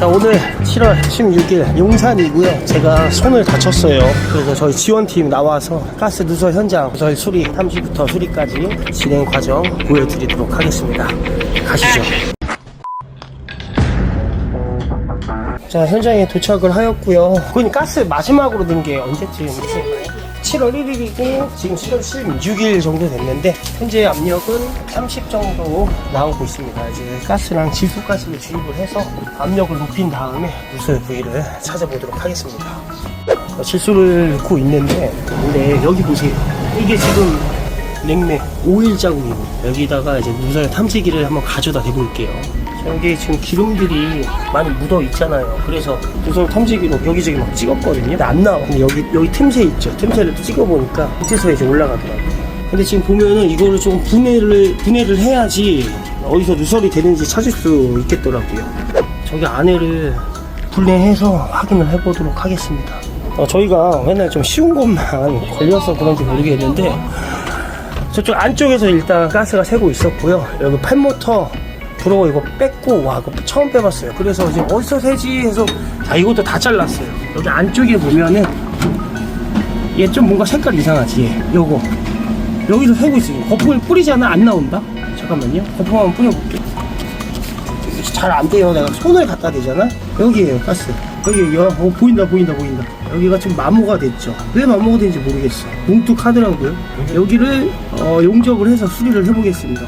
자 오늘 7월 16일 용산이고요. 제가 손을 다쳤어요. 그래서 저희 지원팀 나와서 가스 누설 현장 저희 수리 탐지부터 수리까지 진행 과정 보여드리도록 하겠습니다. 가시죠. 자 현장에 도착을 하였고요. 그건 가스 마지막으로 든게 언제쯤인가요? 7월 1일이고 지금 7월 16일 정도 됐는데 현재 압력은 30 정도 나오고 있습니다. 이제 가스랑 지수가스를 주입을 해서 압력을 높인 다음에 누설 부위를 찾아보도록 하겠습니다. 어, 질소를 넣고 있는데 근데 여기 보세요. 이게 지금 냉매 오일 자국이고 여기다가 이제 누설 탐지기를 한번 가져다 대볼게요. 여기 지금 기름들이 많이 묻어 있잖아요. 그래서 누설 탐지기로 여기저기 막 찍었거든요. 근데 안 나와. 근데 여기 여기 틈새 있죠. 틈새를 찍어 보니까 밑에서 이제 올라가더라고요. 근데 지금 보면은 이거를 좀 분해를 분해를 해야지 어디서 누설이 되는지 찾을 수 있겠더라고요. 저기 안에를 분해해서 확인을 해보도록 하겠습니다. 어, 저희가 맨날 좀 쉬운 것만 걸려서 그런지 모르겠는데 저쪽 안쪽에서 일단 가스가 새고 있었고요. 여기 팬모터 들어가 이거 뺐고 와 이거 처음 빼봤어요. 그래서 이제 어디서 새지 해서 아 이것도 다 잘랐어요. 여기 안쪽에 보면은 얘 좀 뭔가 색깔 이상하지. 얘. 요거 여기서 새고 있어요. 거품을 뿌리잖아 안 나온다. 잠깐만요. 거품 한번 뿌려볼게. 잘안 돼요. 내가 손을 갖다 대잖아. 여기에요 가스. 여기 여, 어, 보인다 보인다 보인다. 여기가 지금 마모가 됐죠. 왜 마모가 된지 모르겠어. 뭉툭하더라고요. 여기를 어, 용접을 해서 수리를 해보겠습니다.